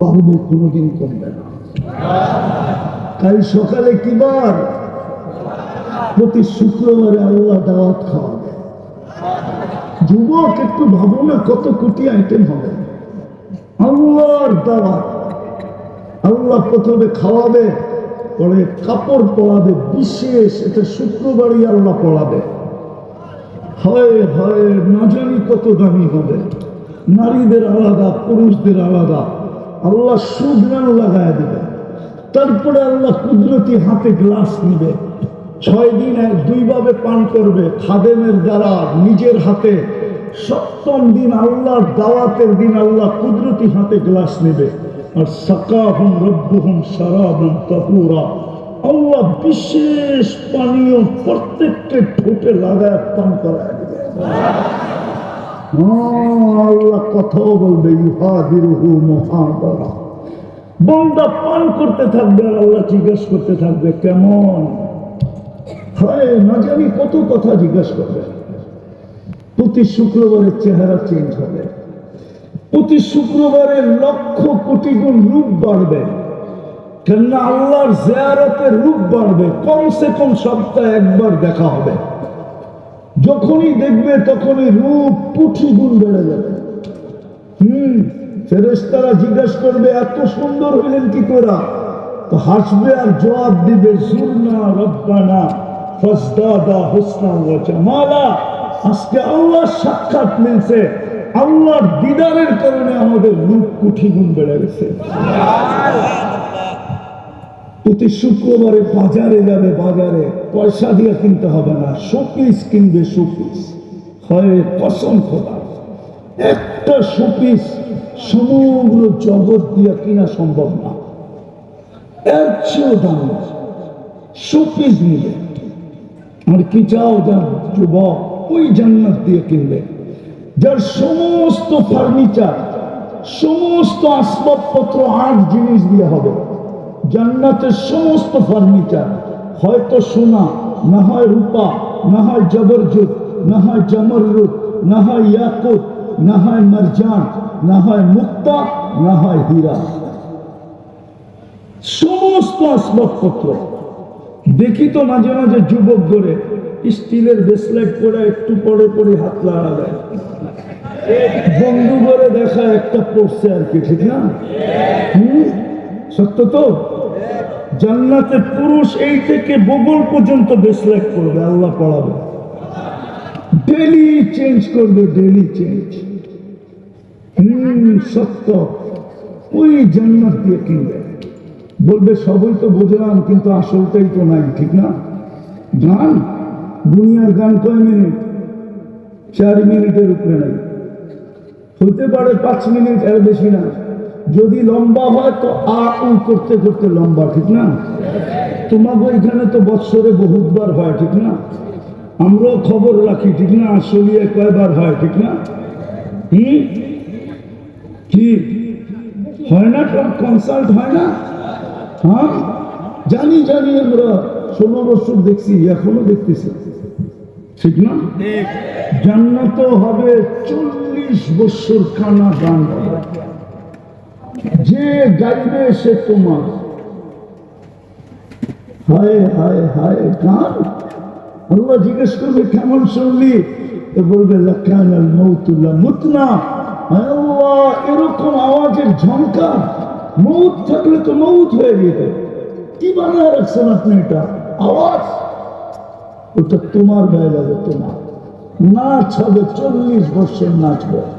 পারবে কোনোদিন কমবে না। কাল সকালে কি বার? প্রতি শুক্রবারে আল্লাহ দাওয়াত খাওয়াবে। যুবক, একটু ভাবো না কত কোটি আইটেম হবে। আল্লাহর দাওয়াত। আল্লাহ প্রথমে খাওয়াবে, পরে কাপড় পরাবে, বিশেষ এটা শুক্রবারই আল্লাহ পড়াবে হয় হয়, না জানি কত দামি হবে। নারীদের আলাদা, পুরুষদের আলাদা। আল্লাহ সুগ্রাণ লাগায় দেবে। তারপরে আল্লাহ কুদরতি হাতে গ্লাস নিবে ছয় দিন দুইভাবে পান করবে। খাদেমের দ্বারা নিজের হাতে। সপ্তম দিন আল্লাহর দাওয়াতের দিন আল্লাহ কুদরতি হাতে গ্লাস নেবে। আর সকা সাকাহুম রব্বুহুম সারাবুম তপুরা আল্লাহ বিশেষ পানীয় প্রত্যেককে ঠোঁটে লাগায় পান হ্যাঁ, আল্লাহ কথাও বলবে ইহাদিরুহু মুহাদারা। বন্দা পান করতে থাকবে আর আল্লাহ জিজ্ঞেস করতে থাকবে, কেমন? হয়, না জানি কত কথা জিজ্ঞেস করবে। প্রতি শুক্রবারের চেহারা চেঞ্জ হবে। প্রতি শুক্রবারের লক্ষ কোটি গুণ রূপ বাড়বে। কেননা আল্লাহর জিয়ারতের রূপ বাড়বে। কমসে কম সপ্তাহে একবার দেখা হবে। যখনই দেখবে তখনই রূপ কুঠি গুণ বেড়ে যাবে। হম ফেরেস্তারা জিজ্ঞেস করবে, এত সুন্দর হইলেন কি করা তো হাসবে আর জবাব দিবে সুরনা রব্বানা সাক্ষাৎ আল্লাহর কারণে আমাদের রূপ কুঠি গুণ বেড়ে গেছে। প্রতি শুক্রবারে বাজারে যাবে, বাজারে পয়সা দিয়ে কিনতে হবে না শোপিস কিনবে শোপিস হয় কসম খোদা। একটা শোপিস সমগ্র জগৎ দিয়ে কিনা সম্ভব না। এর চেয়েও দাম শোপিস নিবে আর কি চাও যার যুবক, ওই জান্নাত দিয়ে কিনবে। যার সমস্ত ফার্নিচার সমস্ত আসবাবপত্র, আট জিনিস দিয়ে হবে। জান্নাতের সমস্ত ফার্নিচার, হয়তো সোনা, না হয় রূপা, না হয় জবরজুত, না হয় জমররুত না হয় ইয়াকুত না হয় মারজান, না হয় মুক্তা, না হয় হীরা। সমস্ত আসবাবপত্র। দেখি তো মাঝে মাঝে যুবক ধরে স্টিলের ব্রেসলেট পরে একটু পরে পরে হাত লাগা দেয়। বন্ধু করে দেখা একটা পড়ছে আর কি, ঠিক না? সত্য তো? জান্নাতে পুরুষ এই থেকে বগল পর্যন্ত ব্রেসলেট করবে, আল্লাহ পড়াবে। ডেলি চেঞ্জ করবে ডেলি চেঞ্জ হম, সত্য। ওই জান্নাত দিয়ে কিনবে বলবে, সবই তো বুঝলাম, কিন্তু আসলটাই তো নাই, ঠিক না? গান? দুনিয়ার গান কয় মিনিট? চার মিনিটের উপরে নাই। হতে পারে পাঁচ মিনিট, এর বেশি না। যদি লম্বা হয় তো আ উ করতে করতে লম্বা ঠিক না? তোমাকে ওইখানে তো বৎসরে বহুতবার হয় ঠিক না? আমরাও খবর রাখি ঠিক না? আসলিয়ে কয়বার হয় ঠিক না? হুম? কি? হয় না কনসাল্ট হয় না? হ্যাঁ? জানি জানি আমরা ষোলো বছর দেখছি এখনও দেখতেছি ঠিক না? জান্নাত হবে চল্লিশ বছর কানা গান হবে যে গাইবে সে তোমার। হায় হায় হায়, গান? আল্লাহ জিজ্ঞেস করবে, কেমন শুনলি? বলবে লাকান আল মৌতুল্লাহ মুতনা আল্লাহ, এরকম আওয়াজের ঝঙ্কার মৌত থাকলে তো মৌত হয়ে যেত। কি বানায় রাখছেন আপনি এটা? আওয়াজ? ওটা তোমার গায়ে লাগে তোমার। নাচ হবে চল্লিশ বছর নাচবে।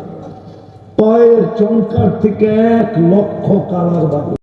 পায়ের চমকার থেকে এক লক্ষ কালার বাড়বে